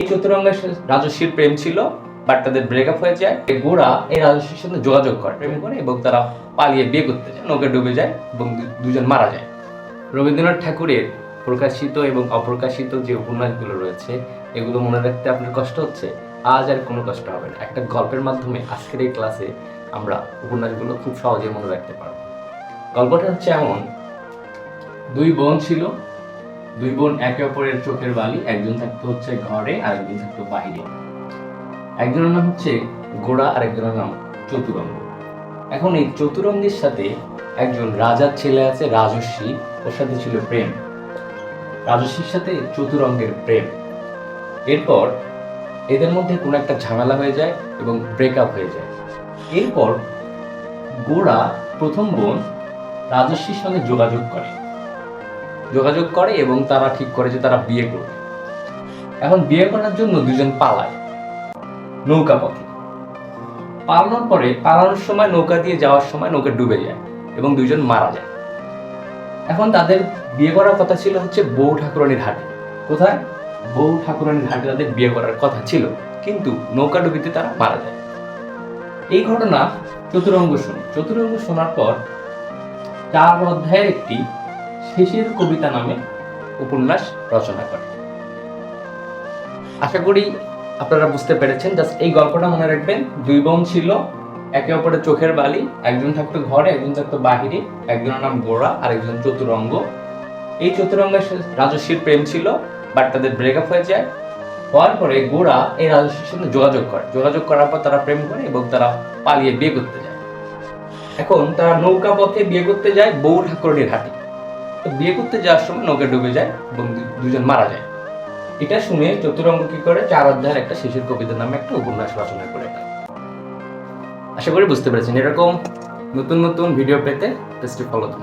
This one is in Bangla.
এই চতুরঙ্গের রাজস্বীর প্রেম ছিল বাট তাদের ব্রেকআপ হয়ে যায়। গোড়া এই রাজস্বীর সাথে যোগাযোগ করে, প্রেম করে, এবং তারা পালিয়ে বিয়ে করতে যায় নৌকা ডুবে যায়, এবং দুজন মারা যায়। রবীন্দ্রনাথ ঠাকুরের প্রকাশিত এবং অপ্রকাশিত যে উপন্যাসগুলো রয়েছে, এগুলো মনে রাখতে আপনার কষ্ট হচ্ছে? আজ আর কোনো কষ্ট হবে না। একটা গল্পের মাধ্যমে আজকের এই ক্লাসে আমরা উপন্যাসগুলো খুব সহজে মনে রাখতে পারব। গল্পটা হচ্ছে এমন, দুই বোন ছিল দুই বোন একে অপরের চোখের বালি, একজন থাকতো হচ্ছে ঘরে আর একজন থাকতো বাহিরে। একজনের নাম হচ্ছে গোড়া আর একজনের নাম চতুরঙ্গ। এখন এই চতুরঙ্গের সাথে একজন রাজার ছেলে আছে রাজস্বী ওর সাথে ছিল প্রেম। রাজস্বীর সাথে চতুরঙ্গের প্রেম। এরপর এদের মধ্যে কোনো একটা ঝামেলা হয়ে যায় এবং ব্রেকআপ হয়ে যায়। এরপর গোড়া প্রথম বোন রাজস্বীর সঙ্গে যোগাযোগ করে। যোগাযোগ করে এবং তারা ঠিক করে যে তারা বিয়ে করবে। এখন বিয়ে করার জন্য দুজন পালায়। নৌকা পথে। পালানোর পরে, পালানোর সময় নৌকা দিয়ে যাওয়ার সময় নৌকা ডুবে যায় এবং দুজন মারা যায়। এখন তাদের বিয়ে করার কথা ছিল হচ্ছে বউ ঠাকুরানির হাটে। কোথায়? বউ ঠাকুরানির হাটে তাদের বিয়ে করার কথা ছিল, কিন্তু নৌকা ডুবিতে তারা মারা যায়। এই ঘটনা চতুরঙ্গ শুনে। চতুরঙ্গ শোনার পর চার অধ্যায়ের একটি শেষের কবিতা নামে উপন্যাস রচনা করে। আশা করি আপনারা বুঝতে পেরেছেন, জাস্ট এই গল্পটা মনে রাখবেন। দুই বোন ছিল, একে অপরের চোখের বালি, একজন থাকতো ঘরে, একজন থাকতো বাহিরে, একজনের নাম গোড়া আর একজন চতুরঙ্গ। এই চতুরঙ্গের রাজস্বীর প্রেম ছিল বাট তাদের ব্রেকআপ হয়ে যায়। হওয়ার পরে গোড়া এই রাজস্বীর সাথে যোগাযোগ করে। যোগাযোগ করার পর তারা প্রেম করে এবং তারা পালিয়ে বিয়ে করতে যায়। এখন তারা নৌকা পথে বিয়ে করতে যায় বউ ঠাকুরনির হাটে। তো বিয়ে করতে যাওয়ার সময় নৌকা ডুবে যায় এবং দুজন মারা যায়। এটা শুনে চতুরঙ্গ কি করে? চার অধ্যায়ের একটা শিশুর কবিতা নামে একটা উপন্যাস রচনা করে আশা করি বুঝতে পেরেছেন। এরকম নতুন নতুন ভিডিও পেতে ফলো দিন